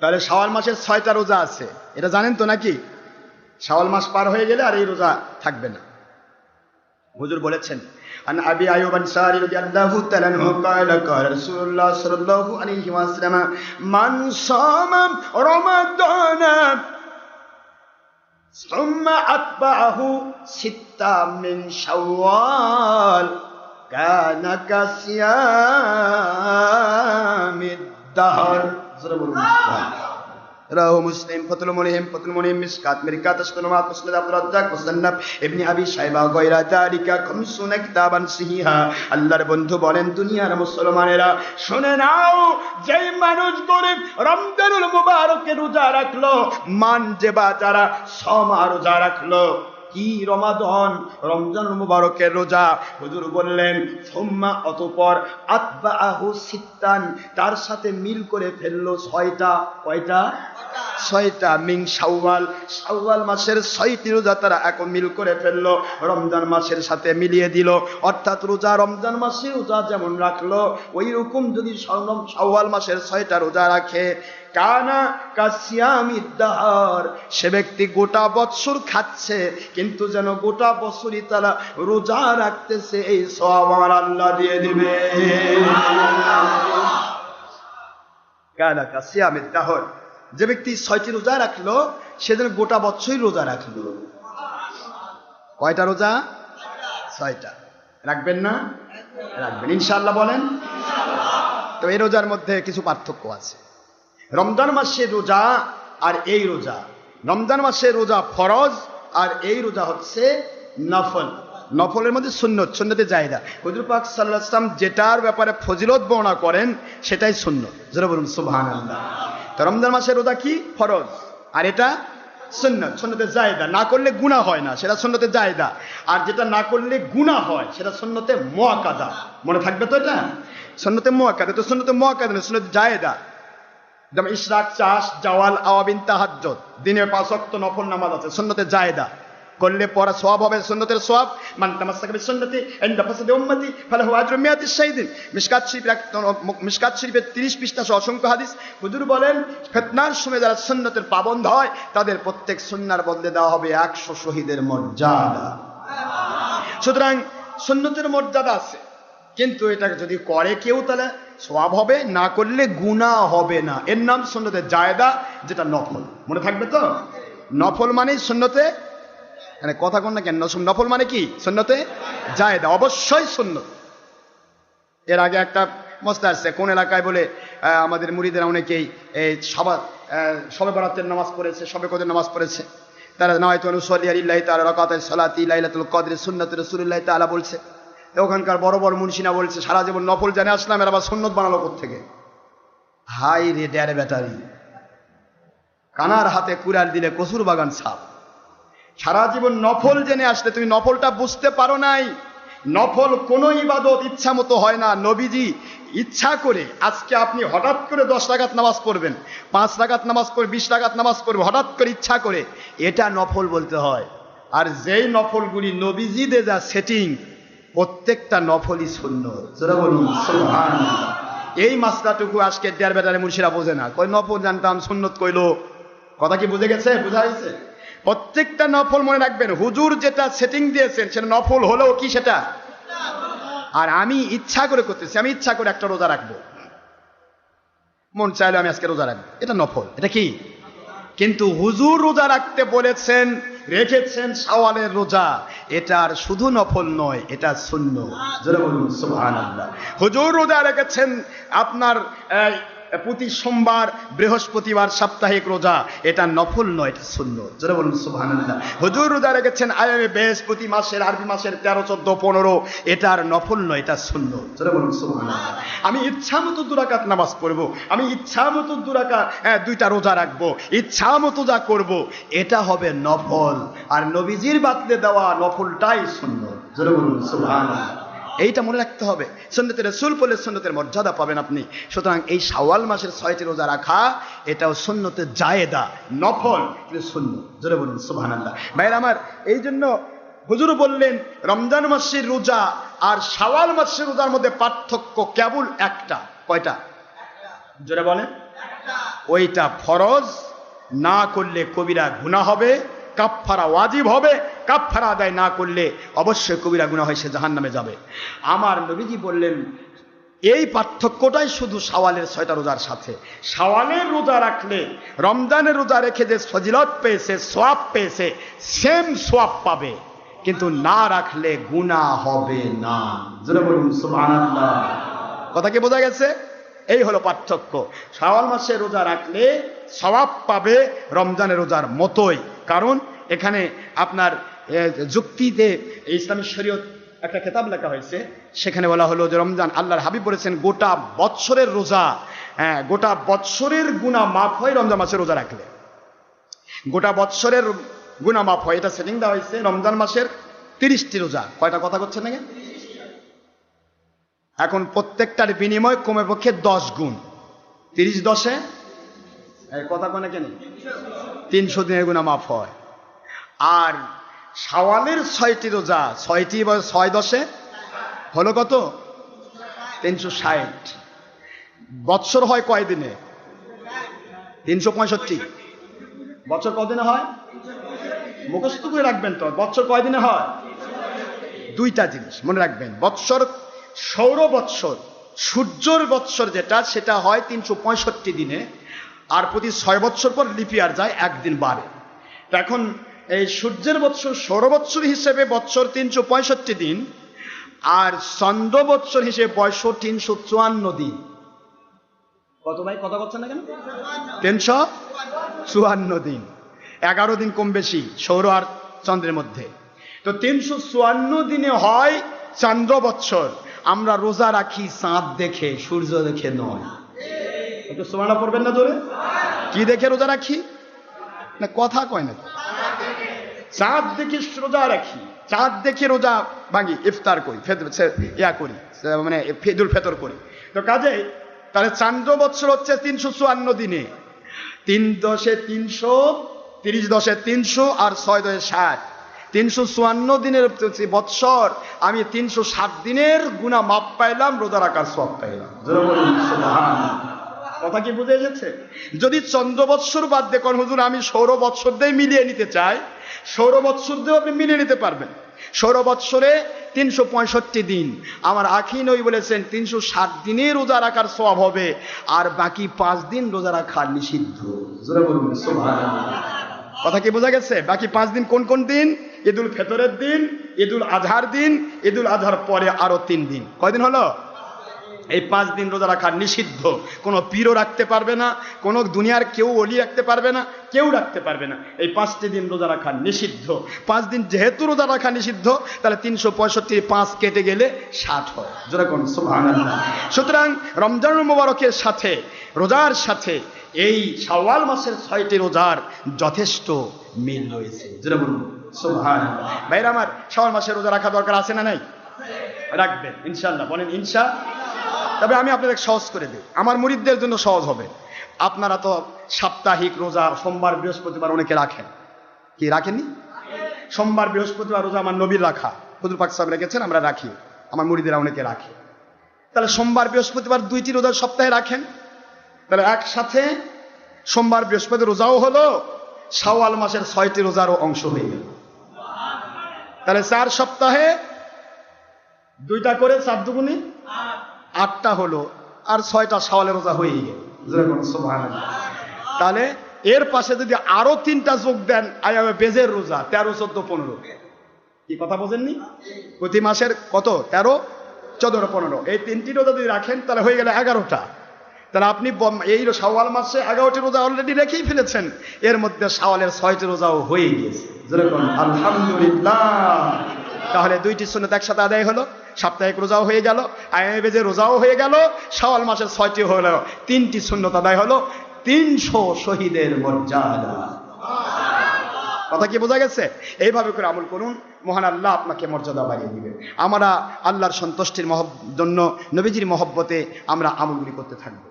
তাহলে শাওয়াল মাসের ছয়টা রোজা আছে এটা জানেন তো নাকি শাওয়াল মাস পার হয়ে গেলে আর এই রোজা থাকবে না হুজুর বলেছেন عن ابي ايوب الانصاري رضي الله تعالى عنه قال قال رسول الله صلى الله عليه وسلم من صام رمضان ثم اتبعه ستا من شوال كان كصيام الدهر ضرب المصطلح রাহু মুসলিম ফতুল মুনিহিম ফতুল মুনিহিম মিসকাত মিরকাত আশতুলমাত মুসনাদ আব্দুর রাজ্জাক মুসান্নাফ ইবনে আবি শাইবা গায়রা তারিকা খামসুনা কিতাবান সিহিহা আল্লাহর বন্ধু বলেন দুনিয়ার মুসলমানেরা শুনে নাও যেই মানুষ গরিব রমজানুল মুবারকে রোজা রাখলো মান যে বা যারা সমা রোজা রাখলো কি রমাদন? রমজান মুবারকের রোজা। হুজুর বললেন, সোম্মা অতপর আতবা আহ সিত্তান। তার সাথে মিল করে ফেলল ছয়টা। কয়টা? ছয়টা মিং শাওয়াল। শাওয়াল মাসের ছয়টি রোজা তারা এক মিল করে ফেলল, রমজান মাসের সাথে মিলিয়ে দিল। অর্থাৎ রোজা রমজান মাসে রোজা যেমন রাখল ওই রকম যদি সরম শাওয়াল মাসের ছয়টা রোজা রাখে, কানা কাসিয়ামি দাহার। সে ব্যক্তি গোটা বৎসর খাচ্ছে, কিন্তু যেন গোটা বছরই তারা রোজা রাখতেছে, এই সব আমার আল্লাহ দিয়ে দিবে। কানা কাসিয়ামি দাহর। যে ব্যক্তি ছয়টি রোজা রাখল, সে যেন গোটা বছরই রোজা রাখল। কয়টা রোজা? ছয়টা। রাখবেন না? রাখবেন। ইনশাআল্লাহ বলেন। তো এই রোজার মধ্যে কিছু পার্থক্য আছে। রমজান মাসের রোজা আর এই রোজা। রমজান মাসের রোজা ফরজ আর এই রোজা হচ্ছে নফল। নফলের মধ্যে সুন্নত সুন্নতে জায়দা হুজুর পাক সাল্লাহ ইসলাম যেটার ব্যাপারে ফজিলত বর্ণনা করেন, সেটাই সুন্নত। যেটা বলুন সুবহান তো রমজান মাসের রোজা কি? ফরজ। আর এটা সন্ন্যত সন্ন্যতে জায়দা। না করলে গুণা হয় না, সেটা সন্ন্যতে জায়দা। আর যেটা না করলে গুণা হয়, সেটা সন্ন্যতে মোয়াকাদা মনে থাকবে তো এটা? সন্ন্যতে মোয়াকাদা তো সন্ন্যতে মোয়াকাদা না সন্ন্যতে জায়দা? যেমন ইশরাক, চাষ, জাওয়াল, আওয়াবিন তাহাজ্জত দিনে পাঁচ ওয়াক্ত নফল নামাজ আছে সন্ন্যতে জায়দা। করলে পড়া সওয়াব হবে সুন্নতের সওয়াব মান তামাসসাকা বিসুন্নতি ইনদা ফাসাদি উম্মতি ফালাহু আজরু মিয়াতি শাহিদিন মিশকাত শরীফের মিশকাত শরীফের 30 পৃষ্ঠা সহ অসংখ্য হাদিস হুজুর বলেন ফিতনার সময় যারা সুন্নতের পাবন্ধ হয় তাদের প্রত্যেক সুন্নার বদলে দেওয়া হবে 100 শহীদের মর্যাদা সুতরাং সুন্নতের মর্যাদা আছে কিন্তু এটাকে যদি করে কেউ তাহলে সওয়াব হবে না করলে গুনাহ হবে না। এর নাম সুন্নতে জায়দা, যেটা নফল। মনে থাকবে তো? নফল মানে সুন্নতে মানে কথা কোন না কেন? নফল মানে কি? সুন্নতে জায়দা অবশ্যই সুন্নত এর আগে একটা মস্ত আসছে কোন এলাকায় বলে আমাদের মুড়িদের অনেকেই এই সবা আহ, সবে বরাতের নামাজ পড়েছে সবে কদের নামাজ পড়েছে। তারা নয়তো অনুসল্লি আলিল্লাহ তাআলা রাকাতাল সালাতি লাইলাতুল কদর সুন্নাত রাসূলুল্লাহ তাআলা বলছে। ওখানকার বড় বড় মুন্সিনা বলছে সারা জীবন নফল জানে আসলাম এর আবার সুন্নত বানালো থেকে হাই রে ড্যারে ব্যাটারি। কানার হাতে কুড়াল দিলে কসুর বাগান সাপ সারা জীবন নফল জেনে আসলে তুমি নফলটা বুঝতে পারো নাই। নফল কোন ইবাদত ইচ্ছা মতো হয় না। নবীজি ইচ্ছা করে আজকে আপনি হঠাৎ করে দশ রাগাত নামাজ পড়বেন, পাঁচ রাগাত নামাজ পড়বে বিশ টাকাত নামাজ পড়বে, হঠাৎ করে ইচ্ছা করে, এটা নফল বলতে হয়। আর যেই নফলগুলি নবীজি দে যা সেটিং প্রত্যেকটা নফলই শূন্য। এই মাসলাটুকু আজকে দেড় বেটারে মুর্শিরা বোঝে না। কই নফল জানতাম, সুন্নত কইলো। কথা কি বুঝে গেছে? বুঝা হয়েছে প্রত্যেকটা নফল মনে রাখবেন। হুজুর যেটা সেটিং দিয়েছেন, সেটা নফল হলেও কি সেটা? আর আমি ইচ্ছা করে করতেছি, আমি ইচ্ছা করে একটা রোজা রাখব। মন চাইলে আমি আজকে রোজা রাখব। এটা নফল। এটা কি? কিন্তু হুজুর রোজা রাখতে বলেছেন, রেখেছেন সাওয়ালের রোজা। এটার শুধু নফল নয়, এটা শূন্য হুজুর রোজা রেখেছেন, আপনার প্রতি সোমবার বৃহস্পতিবার সাপ্তাহিক রোজা। এটা নফল নয় এটা শূন্য জোরে বলুন সুবহানাল্লাহ। হুজুর রোজা রেখেছেন আয়ামে বৃহস্পতি মাসের আরবি মাসের তেরো চোদ্দ পনেরো। এটার নফল নয় এটা শূন্য জোরে বলুন সুবহানাল্লাহ। আমি ইচ্ছা মতো দুরাকাত নামাজ পড়ব। আমি ইচ্ছা মতো দুরাকাত হ্যাঁ, দুইটা রোজা রাখব। ইচ্ছা মতো যা করব এটা হবে নফল। আর নবীজির বাতলে দেওয়া নফলটাই শূন্য জোরে বলুন সুবহানাল্লাহ। এইটা মনে রাখতে হবে সন্ন্যতের রসুল বলে সন্ন্যতের মর্যাদা পাবেন আপনি। সুতরাং এই শাওয়াল মাসের ছয়টি রোজা রাখা এটাও সন্ন্যতে জায়েদা নফল কিন্তু শূন্য জোরে বলুন সুবহান আল্লাহ ভাইয়ের আমার এই জন্য হুজুর বললেন রমজান মাসের রোজা আর শাওয়াল মাসের রোজার মধ্যে পার্থক্য কেবল একটা কয়টা? জোরে বলেন। ওইটা ফরজ না করলে কবিরা গুণা হবে কাফফারা ওয়াজিব হবে, কাফফারা আদায় না করলে অবশ্যই কবিরা গুণা হয় সে জাহান নামে যাবে। আমার নবীজি বললেন, এই পার্থক্যটাই শুধু সাওয়ালের ছয়টা রোজার সাথে। সাওয়ালের রোজা রাখলে রমজানের রোজা রেখে যে ফজিলত পেয়েছে, সোয়াব পেয়েছে সেম সোয়াব পাবে। কিন্তু না রাখলে গুণা হবে না। বলুন কথা কি বোঝা গেছে? এই হলো পার্থক্য। শাওয়াল মাসে রোজা রাখলে সওয়াব পাবে রমজানের রোজার মতোই। কারণ এখানে আপনার যুক্তিতে ইসলামী শরীয়ত একটা খেতাব লেখা হয়েছে, সেখানে বলা হলো যে রমজান আল্লাহর হাবিব বলেছেন, গোটা বৎসরের রোজা হ্যাঁ গোটা বৎসরের গুণা মাফ হয়, রমজান মাসে রোজা রাখলে। গোটা বৎসরের গুণা মাফ হয়, এটা সেটিং দেওয়া হয়েছে, রমজান মাসের তিরিশটি রোজা। কয়টা কথা করছেন নাকি? এখন প্রত্যেকটার বিনিময় কমে পক্ষে দশ গুণ। তিরিশ দশে? কথা কোনে কেন? তিনশো দিনের গুণা মাফ হয়। আর সাওয়ালের ছয়টি রোজা, ছয়টি বা ছয় দশে হলো কত? তিনশো ষাট। বৎসর হয় কয় দিনে? তিনশো পঁয়ষট্টি। বছর কদিনে হয়? মুখস্থ করে রাখবেন তো, বৎসর কয়দিনে হয়? দুইটা জিনিস মনে রাখবেন, বৎসর সৌর বৎসর, সূর্যর বৎসর যেটা, সেটা হয় তিনশো পঁয়ষট্টি দিনে। আর প্রতি ছয় বৎসর পর লিপিয়ার যায়, একদিন বাড়ে। এখন এই সূর্যের বৎসর সৌর বৎসর হিসেবে বৎসর তিনশো পঁয়ষট্টি দিন, আর চন্দ্র বৎসর হিসেবে বয়স তিনশো চুয়ান্ন দিন। কত ভাই, কথা বলছেন না কেন? তিনশো চুয়ান্ন দিন। এগারো দিন কম বেশি সৌর আর চন্দ্রের মধ্যে। তো তিনশো চুয়ান্ন দিনে হয় চন্দ্র বৎসর। আমরা রোজা রাখি, চাঁদ দেখে, সূর্য দেখে নয়। একটু সোমানা পড়বেন না জোরে? কি দেখে রোজা রাখি? না কথা কয় না। চাঁদ দেখে রোজা রাখি। চাঁদ দেখে রোজা ভাঙি ইফতার করি ইয়া করি মানে ফেদুল ফেতর করি। তো কাজে? তাহলে চান্দ্র বৎসর হচ্ছে তিনশো চুয়ান্ন দিনে। তিন দশে তিনশো তিরিশ দশে তিনশো আর ছয় দশে ষাট। তিনশো চুয়ান্ন দিনের বৎসর। আমি তিনশো ষাট দিনের গুণা মাপ পাইলাম রোজা রাখার সব পাইলাম। কথা কি বুঝে গেছে যদি চন্দ্র বৎসর বাদ দিয়ে কোন, হুজুর, আমি সৌর বৎসর দিয়ে মিলিয়ে নিতে চাই সৌর বৎসর দিয়েও আপনি মিলিয়ে নিতে পারবেন। সৌর বৎসরে তিনশো পঁয়ষট্টি দিন। আমার আখি নই বলেছেন, তিনশো ষাট দিনে রোজা রাখার সব হবে, আর বাকি পাঁচ দিন রোজা রাখা নিষিদ্ধ। কথা কি বোঝা গেছে? বাকি পাঁচ দিন কোন কোন দিন? ঈদুল ফেতরের দিন, ঈদুল আজহার দিন, ঈদুল আজহার পরে আরও তিন দিন। কয়দিন হলো? এই পাঁচ দিন রোজা রাখা নিষিদ্ধ। কোনো পীরও রাখতে পারবে না, কোনো দুনিয়ার কেউ অলি রাখতে পারবে না, কেউ রাখতে পারবে না। এই পাঁচটি দিন রোজা রাখা নিষিদ্ধ। পাঁচ দিন যেহেতু রোজা রাখা নিষিদ্ধ, তাহলে তিনশো পঁয়ষট্টি পাঁচ কেটে গেলে ষাট হয়। যেরকম সুতরাং রমজান মোবারকের সাথে, রোজার সাথে এই শাওয়াল মাসের ছয়টি রোজার যথেষ্ট মিল রয়েছে। ভাইরা আমার, শাওয়াল মাসের রোজা রাখা দরকার আছে না নাই? রাখবেন ইনশাল্লাহ বলেন, ইনশা তবে আমি আপনাদের সহজ করে দিই। আমার মুরিদদের জন্য সহজ হবে। আপনারা তো সাপ্তাহিক রোজা সোমবার, বৃহস্পতিবার অনেকে রাখেন। কি, রাখেননি? সোমবার, বৃহস্পতিবার রোজা আমার নবীর রাখা। হুজুর পাক সাহেব রেখেছেন, আমরা রাখি। আমার মুরিদেরা অনেকে রাখে। তাহলে সোমবার, বৃহস্পতিবার দুইটি রোজা সপ্তাহে রাখেন। তাহলে একসাথে সোমবার বৃহস্পতি রোজাও হলো, শাওয়াল মাসের ছয়টি রোজারও অংশ হয়ে গেল। তাহলে চার সপ্তাহে দুইটা করে, চার দুগুনি আটটা হলো, আর ছয়টা সওয়ালের রোজা হয়েই গেল। তাহলে এর পাশে যদি আরও তিনটা যোগ দেন আয়ামে বেজের রোজা, তেরো, চোদ্দ, পনেরো। কি কথা বোঝেননি? প্রতি মাসের কত? তেরো, চোদ্দ, পনেরো। এই তিনটি রোজা যদি রাখেন, তাহলে হয়ে গেলে এগারোটা। তাহলে আপনি এই শাওয়াল মাসে এগারোটি রোজা অলরেডি রেখেই ফেলেছেন। এর মধ্যে শাওয়ালের ছয়টি রোজাও হয়ে গিয়েছে যেরকম আলহামদুলিল্লাহ। তাহলে দুইটি সুন্নত একসাথে আদায় হলো। সাপ্তাহিক রোজাও হয়ে গেল আয়ামে বেজে রোজাও হয়ে গেল সওয়াল মাসের ছয়টি হল, তিনটি শূন্যতা আদায় হলো, তিনশো শহীদের মর্যাদা। কথা কি বোঝা গেছে? এইভাবে করে আমল করুন, মহান আল্লাহ আপনাকে মর্যাদা বাড়িয়ে দিবে। আমরা আল্লাহর সন্তুষ্টির জন্য নবীজির মহব্বতে আমরা আমলগুলি করতে থাকব।